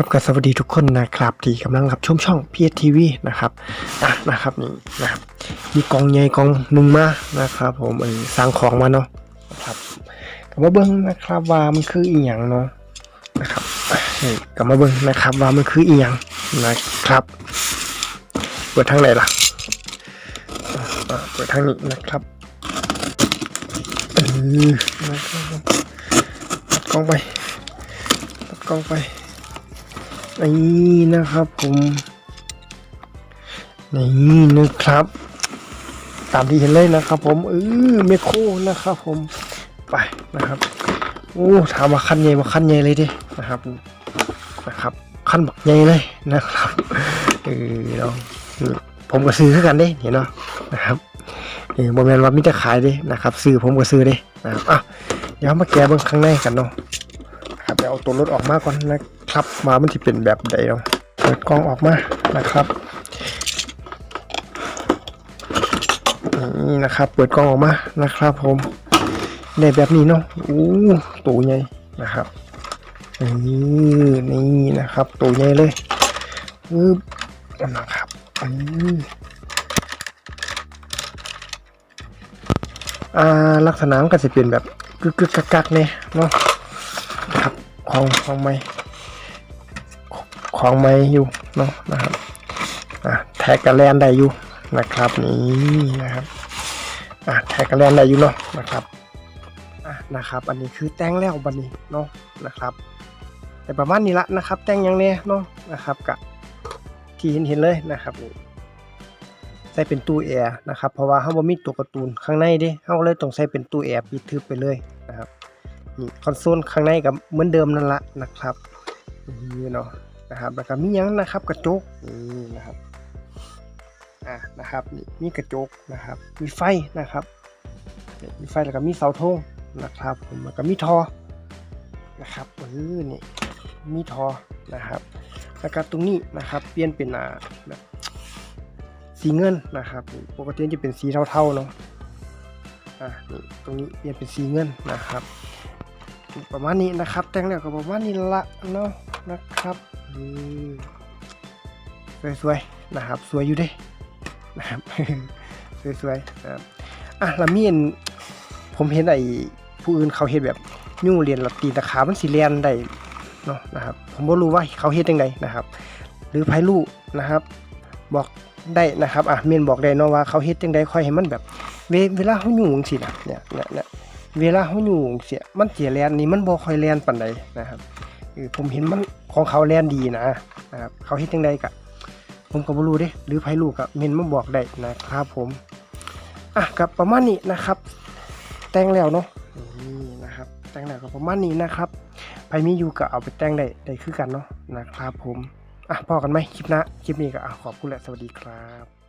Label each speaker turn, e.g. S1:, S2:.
S1: ครับก็สวัสดีทุกคนนะครับที่กำลังรับชมช่องพีเอทีวีนะครับอะนะครับนี่นะครับมีกองใหญ่กองหนึ่งมานะครับผมเออสร้างของมาเนาะนะครับก็มาเบิ้งนะครับว่ามันคืออีหยังเนาะนะครับนี่ก็มาเบิ้งนะครับว่ามันคืออีหยังนะครับเปิดทางไหนล่ะเปิดทางนี้นะครับเออนะครับผมตัดกล้องไปตัดกล้องไป นี่นะครับผมนี่นะครับ ตามที่เห็นเลยนะครับ ผมเออเมโครนะครับ ผมไปนะครับโอ้ถามว่าคันใหญ่มาคันใหญ่เลยดินะครับนะครับคันบักใหญ่เลยนะครับเออเนาะผมก็ซื้อคือกันเด้เห็นเนาะนะครับเออโมเมนว่ามิจะขายเด้นะครับ ซื้อผมก็ซื้อเด้นะครับอะเดี๋ยวมาแกะเบื้องข้างในกันเนาะครับเดี๋ยวเอาตัวรถออกมาก่อนนะ ครับมามันที่เป็นแบบใดเนาะเปิดกล้องออกมานะครับนี่นะครับ เปิดกล้องออกมานะครับผมในแบบนี้เนาะอู้ตัวใหญ่นะครับนี่นี่นะครับตัวใหญ่เลยปึ๊บนะครับอืมอ่าลักษณะมันก็จะเป็นแบบกึกกึกกักกักๆเนี่ยเนาะนะครับของของไม้ ของไม้อยู่เนาะนะครับอะแท็กกระแลนได้อยู่นะครับนี่นะครับอะแท็กกระแลนได้อยู่เนาะนะครับอะนะครับอันนี้คือแต่งแล้วบันนี้เนาะนะครับแต่ประมาณนี้ละนะครับ แต่งยังแน่เนาะนะครับกับที่เห็นเห็นเลยนะครับใส่เป็นตู้แอร์นะครับเพราะว่าเขาบ่มีตัวการ์ตูนข้างในด้เขาก็เลยต้องใส่เป็นตู้แอร์ปิดทึบไปเลยนะครับนี่คอนโซลข้างในกับเหมือนเดิมนั่นละนะครับนี่เนาะ นะครับแล้วก็มียังนะครับกระจกนี่นะครับอ่านะครับนี่มีกระจกนะครับ มีไฟนะครับมีไฟแล้วก็มีเสาธงนะครับผมแล้วก็มีทอนะครับเออนี่มีทอนะครับแล้วก็ตรงนี้นะครับเปลี่ยนเป็นอ่าแบบสีเงินนะครับปกติจะเป็นสีเทาๆเนาะอ่านี่ตรงนี้เปลี่ยนเป็นสีเงินนะครับ ประมาณนี้นะครับ แต่งแล้วก็ประมาณนี้ละเนาะนะครับ สวยๆนะครับ สวยอยู่ด้นะครับสวยๆนะครับอะละมีนผมเห็นไอ้ผู้อื่นเขาเห็นแบบยุ่งเรียนหลับตีนตะขามันสีเรียนได้เนาะนะครับ ผมบ่รู้ว่าเขาเฮ็ดจังไดนะครับ หรือไผรู้นะครับ บอกได้นะครับอะเมียนบอกได้เนาะว่าเขาเฮ็ดจังไดค่อยให้มันแบบ เวเวลาเขายุ่งจังซี่นะเนี่ยเนี่ยเนี่ยเวลาเขาอยู่งเสียมันเสียแลนนี่มันบ่ค่อยแลนปานใดนะครับ อผมเห็นมันของเขาแลนดีนะนะครับเขาเฮ็ดจังไดกะผมก็บ่รู้เด้หรือไผรู้ก็เมนมาบอกได้นะครับผมอะกับประมาณนี้นะครับ แต่งแล้วเนาะนี่นะครับ แต่งแล้วก็ประมาณนี้นะครับไผมีอยู่ก็เอาไปแต่งได้ได้คือกันเนาะนะครับผมอะพอกันไหมคลิปหน้าคลิปนี้ก็อะขอบคุณและสวัสดีครับ